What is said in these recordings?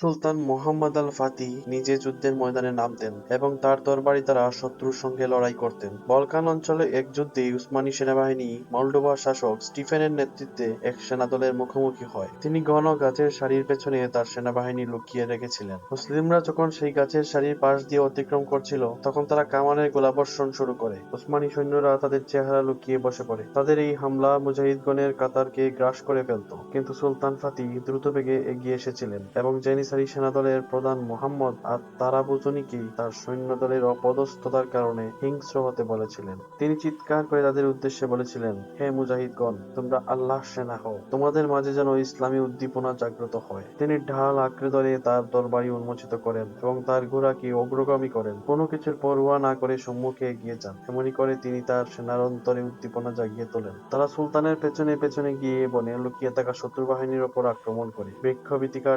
সুলতান মুহাম্মদ আল Fatih নিজে যুদ্ধের ময়দানে নামতেন এবং তার তরবারি দ্বারা শত্রুর সঙ্গে লড়াই করতেন। বলকান অঞ্চলে এক যুদ্ধে উসমানী সেনাবাহিনী মলডোভার শাসক স্টিফেনের নেতৃত্বে এক সেনাদলের মুখোমুখি হয়। তিনি ঘন গাছের সারির পেছনে তার সেনাবাহিনী লুকিয়ে রেখেছিলেন। মুসলিমরা যখন সেই গাছের সারির পাশ দিয়ে অতিক্রম করছিল, তখন তারা কামানের গোলাবর্ষণ শুরু করে। উসমানী সৈন্যরা তাদের চেহারা লুকিয়ে বসে পড়ে। তাদের এই হামলা মুজাহিদগণের কাতারকে গ্রাস করে ফেলত। কিন্তু সুলতান ফাতিহ দ্রুতবেগে এগিয়ে এসেছিলেন এবং জেনিসারি সেনাদলের প্রধান মুহাম্মদ আর তারাবুজনিকে তার সৈন্যদলের অপদস্থতার কারণে হিংস্র হতে বলেছিলেন। তিনি চিৎকার করে তাদের উদ্দেশ্যে বলেছিলেন, হে মুজাহিদগণ, তোমরা আল্লাহ সেনা হও। তোমাদের মাঝে যেন ইসলামী উদ্দীপনা জাগ্রত হয়। তিনি ঢাল আঁকড়ে ধরে তার তরবারি উন্মোচিত করেন এবং তার ঘোড়াকে অগ্রগামী করেন। কোনো কিছুর পরোয়া না করে সম্মুখে এগিয়ে যান। এমনি করে তিনি তার সেনার অন্তরে উদ্দীপনা জাগিয়ে তোলেন। তারা সুলতানের পেছনে পেছনে গিয়ে বনে লুকিয়ে থাকা শত্রু বাহিনীর ওপর আক্রমণ করে। বৃক্ষ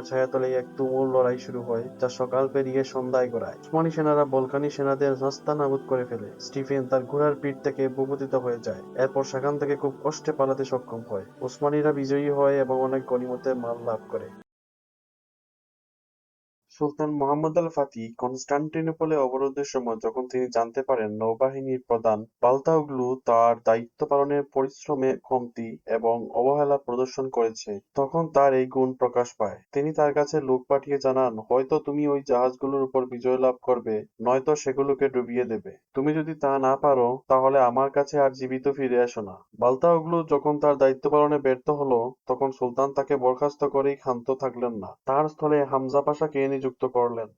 ছায়াতলে এক তুমুল লড়াই শুরু হয়, যা সকাল পেরিয়ে সন্ধ্যায় গড়ায়। উসমানি সেনারা বলকানি সেনাদের রাস্তা নাবুদ করে ফেলে। স্টিফেন তার ঘোড়ার পিঠ থেকে ভূপতিত হয়ে যায়। এরপর সেখান থেকে খুব কষ্টে পালাতে সক্ষম হয়। উসমানিরা বিজয়ী হয় এবং অনেক গনিমতের মাল লাভ করে। সুলতান মুহাম্মদ আল ফাতিহ কনস্টান্টিনোপলে অবরোধের সময় যখন তিনি জানতে পারেন নৌবাহিনীর প্রধান বালতাওগ্লু তার দায়িত্ব পালনের পরিশ্রমে কমতি এবং অবহেলা প্রদর্শন করেছে, তখন তার এই গুণ প্রকাশ পায়। তিনি তার কাছে লোক পাঠিয়ে জানান, হয়তো তুমি ওই জাহাজগুলোর উপর বিজয় লাভ করবে, নয়তো সেগুলোকে ডুবিয়ে দেবে। তুমি যদি তা না পারো, তাহলে আমার কাছে আর জীবিত ফিরে এসো না। বালতাওগ্লু যখন তার দায়িত্ব পালনে ব্যর্থ হলো, তখন সুলতান তাকে বরখাস্ত করেই ক্ষান্ত থাকলেন না। তার স্থলে হামজা পাশাকে নিযুক্ত করলেন।